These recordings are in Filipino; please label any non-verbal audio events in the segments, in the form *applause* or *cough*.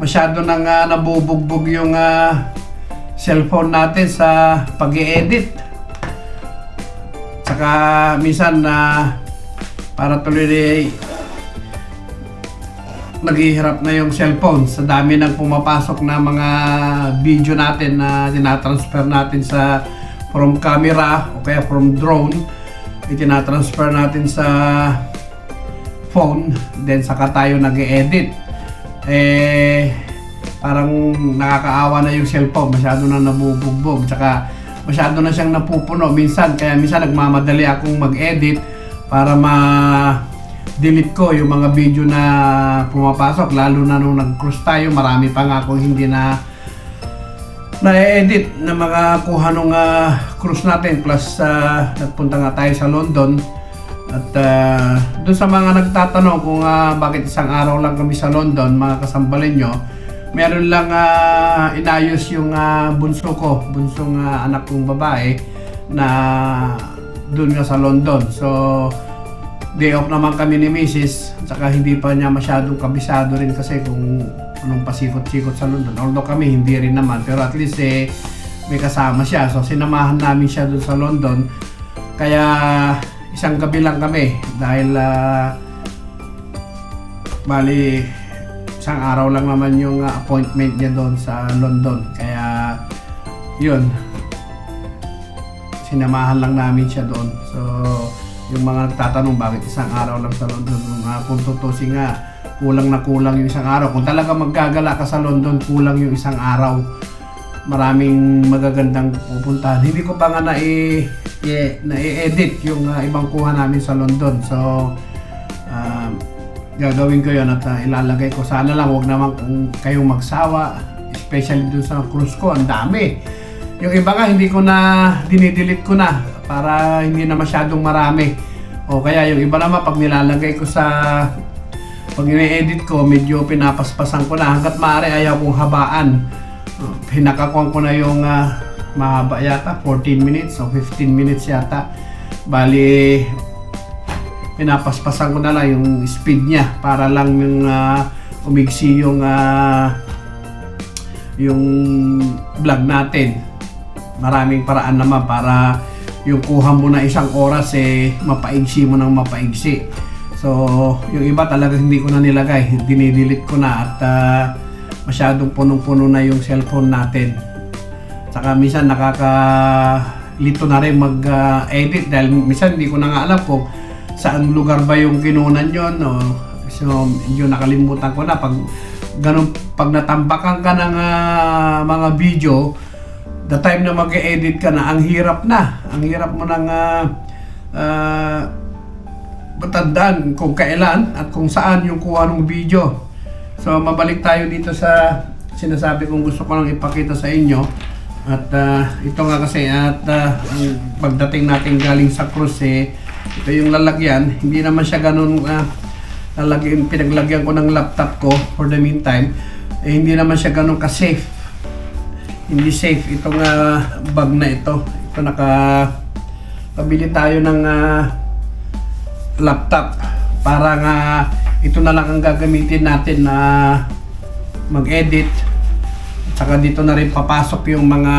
masyado nang uh, nabubugbog yung ah, cellphone natin sa pag edit Saka minsan na para tuloy na naghihirap na yung cellphone. Sa dami ng pumapasok na mga video natin na tinatransfer natin sa from camera o kaya from drone itinatransfer natin sa phone. Then saka tayo nag-edit eh parang nakakaawa na yung cellphone. Masyado na nabubugbog. Tsaka masyado na siyang napupuno. Minsan kaya minsan nagmamadali akong mag-edit para ma delete ko yung mga video na pumapasok. Lalo na nung nag-cruise tayo marami pa nga akong hindi na na-edit na mga kuha nung ah, cruise natin. Plus ah, nagpunta nga tayo sa London at uh, doon sa mga nagtatanong kung ah, bakit isang araw lang kami sa London mga kasambalin nyo meron lang ah, inayos yung ah, bunso ko bunsong ah, anak kong babae na doon nga sa London so day off naman kami ni Mrs. Saka hindi pa niya masyadong kabisado rin kasi kung anong pasikot-sikot sa London. Although kami hindi rin naman. Pero at least eh, may kasama siya. So sinamahan namin siya doon sa London. Kaya isang gabi lang kami dahil ah, bali isang araw lang naman yung ah, appointment niya doon sa London. Kaya yun, sinamahan lang namin siya doon. So, yung mga nagtatanong bakit isang araw lang sa London, uh, kung tutusin nga, kulang na kulang yung isang araw. Kung talaga maggagala ka sa London, kulang yung isang araw. Maraming magagandang pupuntahan. Hindi ko pa nga na i na-edit yung uh, ibang kuha namin sa London. So, uh, gagawin ko yun at uh, ilalagay ko. Sana lang, wag naman kung kayong magsawa. Especially dun sa cruise ko, ang dami. Yung iba nga, hindi ko na, dinidelete ko na para hindi na masyadong marami. O kaya yung iba naman, pag nilalagay ko sa, pag ini-edit ko, medyo pinapaspasan ko na. Hanggat maaari, ayaw kong habaan. Uh, Pinakakuan ko na yung ah, mahaba yata, 14 minutes o 15 minutes yata. Bali, pinapaspasan ko na lang yung speed niya para lang yung ah, umigsi yung ah, yung vlog natin. Maraming paraan naman para yung kuha mo na isang oras eh mapaigsi mo ng mapaigsi. So yung iba talaga hindi ko na nilagay. Dinidelete ko na at ah, masyadong punong-puno na yung cellphone natin. Saka minsan nakakalito na rin mag-edit dahil minsan hindi ko na nga alam kung saan lugar ba yung kinunan yon no? so medyo nakalimutan ko na. Pag ganun pag natambakan ka ng ah, mga video the time na mag-edit ka na ang hirap na. Ang hirap mo nang uh, uh, matandaan kung kailan at kung saan yung kuha ng video so mabalik tayo dito sa sinasabi kong gusto ko lang ipakita sa inyo. At ah, ito nga kasi at ang pagdating natin galing sa cruise eh, ito yung lalagyan. Hindi naman siya ganun ah, lalagyan, pinaglagyan ko ng laptop ko for the meantime. Eh, hindi naman siya ganun ka-safe. Hindi safe itong ah, bag na ito. Ito naka pabili tayo ng ah, laptop para nga ito na lang ang gagamitin natin na mag-edit. Saka dito na rin papasok yung mga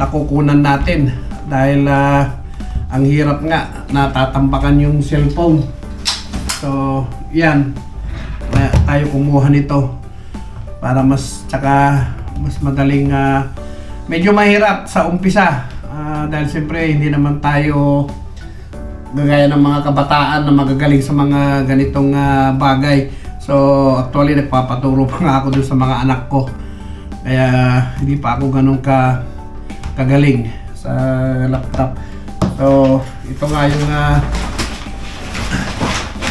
nakukunan natin dahil ah, ang hirap nga natatambakan yung cellphone. So, yan. Kaya tayo kumuha nito para mas tsaka mas madaling ah, medyo mahirap sa umpisa Ah, dahil siyempre hindi naman tayo gagaya ng mga kabataan na magagaling sa mga ganitong ah, bagay so actually nagpapaturo pa nga ako dun sa mga anak ko kaya hindi pa ako ganun ka kagaling sa laptop so ito nga yung ah,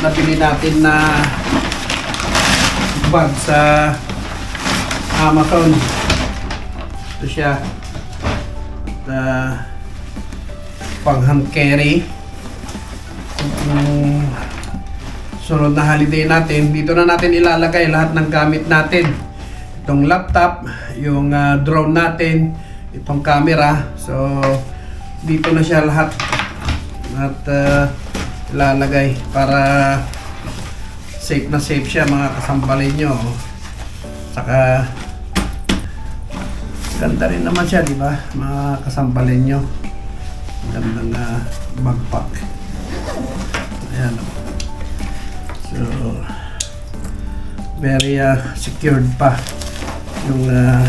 nabili natin na bag sa Amazon. Ito siya. The pang hand carry. Kung sunod na holiday natin, dito na natin ilalagay lahat ng gamit natin. Itong laptop, yung ah, drone natin, itong camera. So, dito na siya lahat. At ah, ilalagay para safe na safe siya mga kasambalin nyo. Saka ganda rin naman siya, di ba? Mga kasampalin nyo. Gandang uh, backpack. Ayan. So, very uh, secured pa yung uh,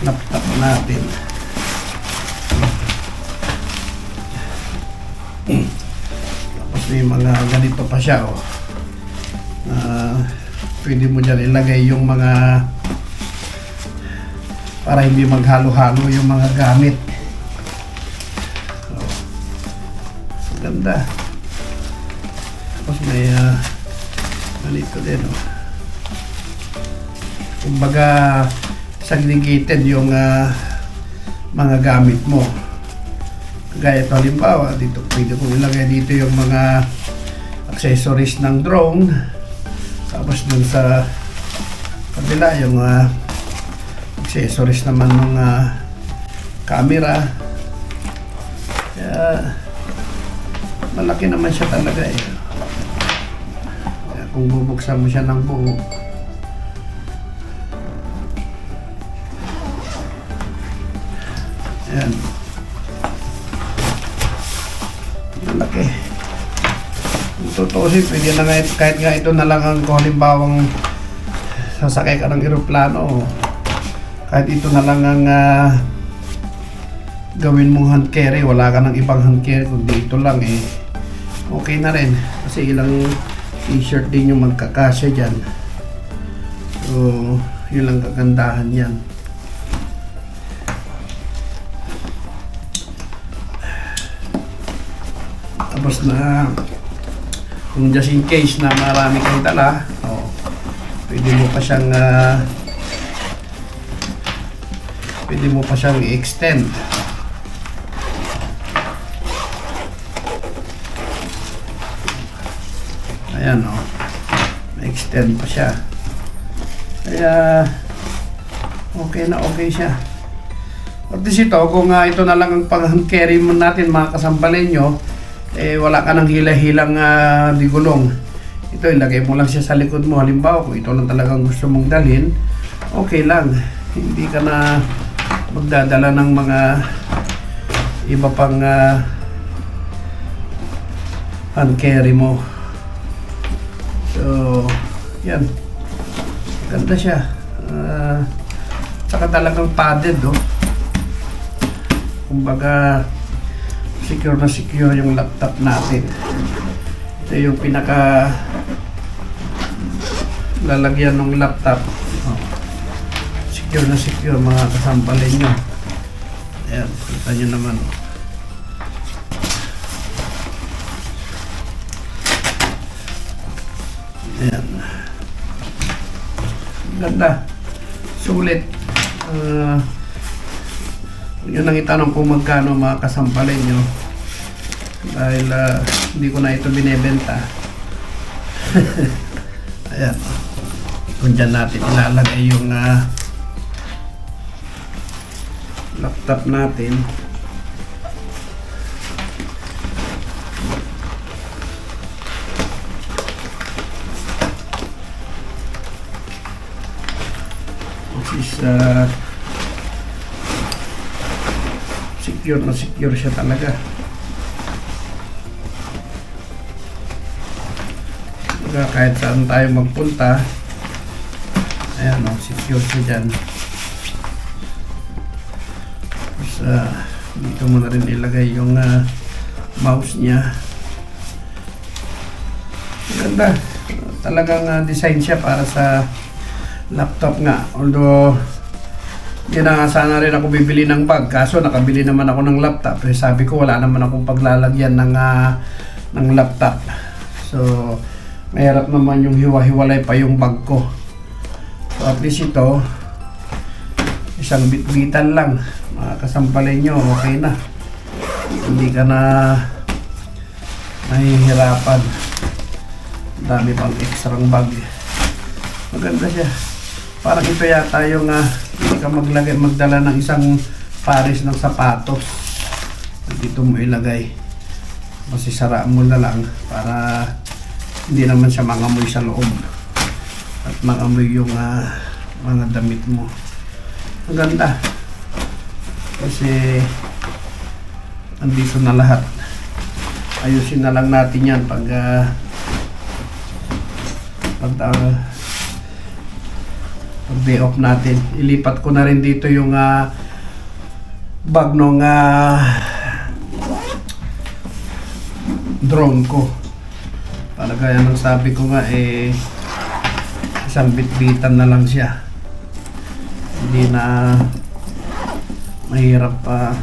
laptop natin. Tapos may mga ganito pa siya, oh. Ah, pwede mo dyan ilagay yung mga para hindi maghalo-halo yung mga gamit. Ganda. Tapos may ah, ganito din, oh. Kumbaga, segregated yung ah, mga gamit mo. Gaya ito halimbawa, dito pwede kong ilagay dito yung mga accessories ng drone. Tapos dun sa kabila yung ah, accessories naman ng ah, camera. Kaya malaki naman siya talaga eh. Kaya kung bubuksan mo siya ng buo, Ayan. Malaki. Kung tutusin, pwede na ito- kahit nga ito na lang ang kung halimbawang sasakay ka ng eroplano. Kahit ito na lang ang ah, gawin mong hand carry, wala ka ng ibang hand carry, kundi ito lang eh. Okay na rin. Kasi ilang t-shirt din yung magkakasya dyan. So, yun lang kagandahan yan. Tapos na kung just in case na marami kang dala, oh, pwede mo pa siyang ah, pwede mo pa siyang i-extend. Ayan oh. May-extend pa siya. Kaya okay na okay siya. At least ito, kung ah, ito na lang ang pang-hand carry mo natin mga kasambalin nyo, eh wala ka ng hila-hilang ah, di gulong. Ito, ilagay mo lang siya sa likod mo. Halimbawa, kung ito lang talagang gusto mong dalhin, okay lang. Hindi ka na magdadala ng mga iba pang ah, hand carry mo. Yan. Ganda siya. Ah, saka talagang padded, oh. Kumbaga, secure na secure yung laptop natin. Ito yung pinaka lalagyan ng laptop. Oh. Secure na secure mga kasampalin nyo. Ayan, kita nyo naman. Ayan. Ganda. Sulit. Ah, yun ang itanong kung magkano mga kasampalin nyo. Dahil ah, hindi ko na ito binebenta. *laughs* Ayan. Kung dyan natin ilalagay yung ah, laptop natin. Ah, secure na secure siya talaga. Kumbaga, kahit saan tayo magpunta, ayan o, secure siya dyan. Tapos, ah, dito mo na rin ilagay yung ah, mouse niya. Ganda. Talagang ah, design siya para sa laptop nga. Although, yun na sana rin ako bibili ng bag. Kaso nakabili naman ako ng laptop. Eh, sabi ko wala naman akong paglalagyan ng, ah, ng laptop. So, mahirap naman yung hiwa-hiwalay pa yung bag ko. So, at least ito, isang bitbitan lang. Mga kasampalin nyo, okay na. Hindi ka na mahihirapan. Ang dami pang extrang bag. Maganda siya. Parang ito yata yung ah, hindi ka maglagay, magdala ng isang pares ng sapatos. Dito mo ilagay. Kasi saraan mo na lang para hindi naman siya mangamoy sa loob. at maamoy yung ah, mga damit mo. Ang ganda. Kasi andito na lahat. Ayusin na lang natin yan pag ah, pag ah, pag day off natin. Ilipat ko na rin dito yung ah, bag nung ah, drone ko. Para gaya ng sabi ko nga eh isang bitbitan na lang siya. Hindi na mahirap pa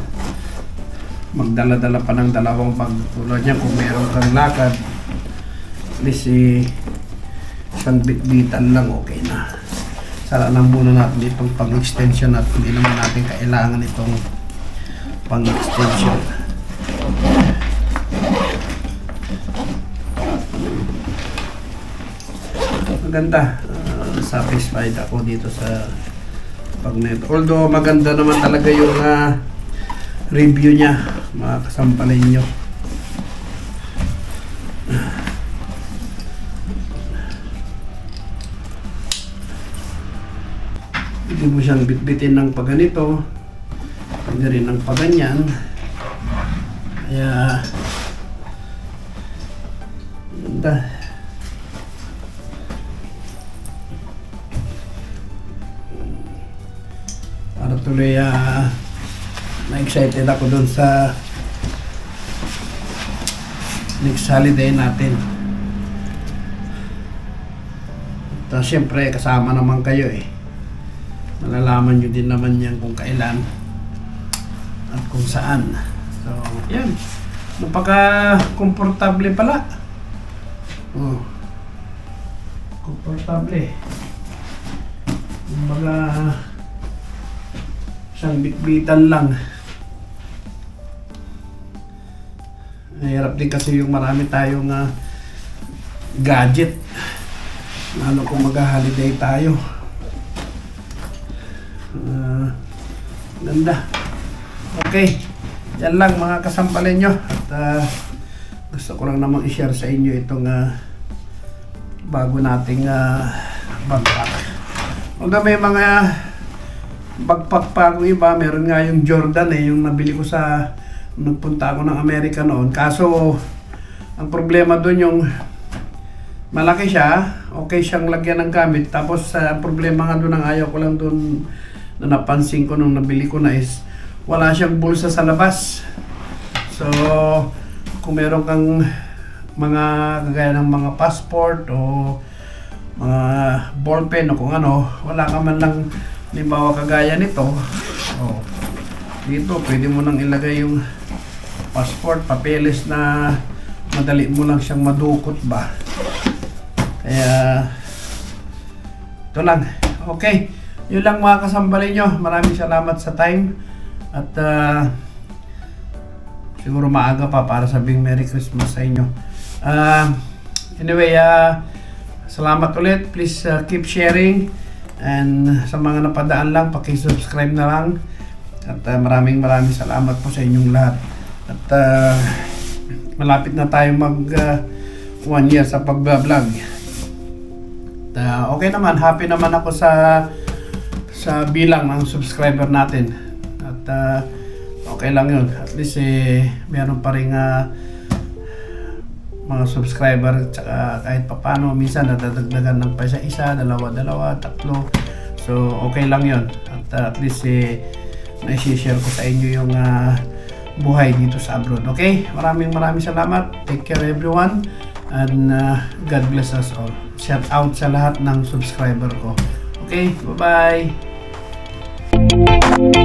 magdala-dala pa ng dalawang bag tulad niya kung meron kang lakad at least eh, isang bitbitan lang okay na sara lang muna natin itong pang-extension at hindi naman natin kailangan itong pang-extension. Maganda. Ah, satisfied ako dito sa pagnet. Although maganda naman talaga yung ah, review niya mga kasampalin nyo hindi mo siyang bitbitin ng paganito hindi rin ng paganyan kaya ganda para tuloy ah na-excited ako dun sa next holiday natin. At uh, syempre, kasama naman kayo eh. Malalaman nyo din naman yan kung kailan at kung saan. So, yan. Napaka-komportable pala. Oh. Komportable. Kumbaga, isang bitbitan lang. Mahirap din kasi yung marami tayong ah, gadget. Lalo kung mag-holiday tayo. Ah, ganda. Okay. Yan lang mga kasampalin nyo. At ah, gusto ko lang namang i-share sa inyo itong ah, bago nating uh, backpack. Huwag may mga backpack pa ako iba, meron nga yung Jordan eh, yung nabili ko sa nagpunta ako ng Amerika noon. Kaso, ang problema doon yung malaki siya, okay siyang lagyan ng gamit. Tapos, ang problema nga doon, ang ayaw ko lang doon na napansin ko nung nabili ko na is wala siyang bulsa sa labas. So, kung meron kang mga kagaya ng mga passport o mga ballpen o kung ano, wala ka man lang Halimbawa kagaya nito, oh, dito pwede mo nang ilagay yung passport, papeles na madali mo lang siyang madukot ba. Kaya, ito lang. Okay, yun lang mga kasambalin nyo. Maraming salamat sa time. At ah, siguro maaga pa para sabing Merry Christmas sa inyo. Ah, anyway, ah, salamat ulit. Please ah, keep sharing. And sa mga napadaan lang, paki-subscribe na lang. At uh, maraming maraming salamat po sa inyong lahat. At uh, malapit na tayo mag uh, one year sa pag-vlog. At, uh, okay naman, happy naman ako sa sa bilang ng subscriber natin. At uh, okay lang yun. At least eh, meron pa rin uh, mga subscriber tsaka kahit papano minsan nadadagdagan ng pa isa isa, dalawa dalawa, tatlo. So okay lang 'yon. At uh, at least eh na-share ko sa inyo yung uh, buhay dito sa abroad. Okay? Maraming maraming salamat. Take care everyone and uh, God bless us all. Shout out sa lahat ng subscriber ko. Okay? Bye-bye.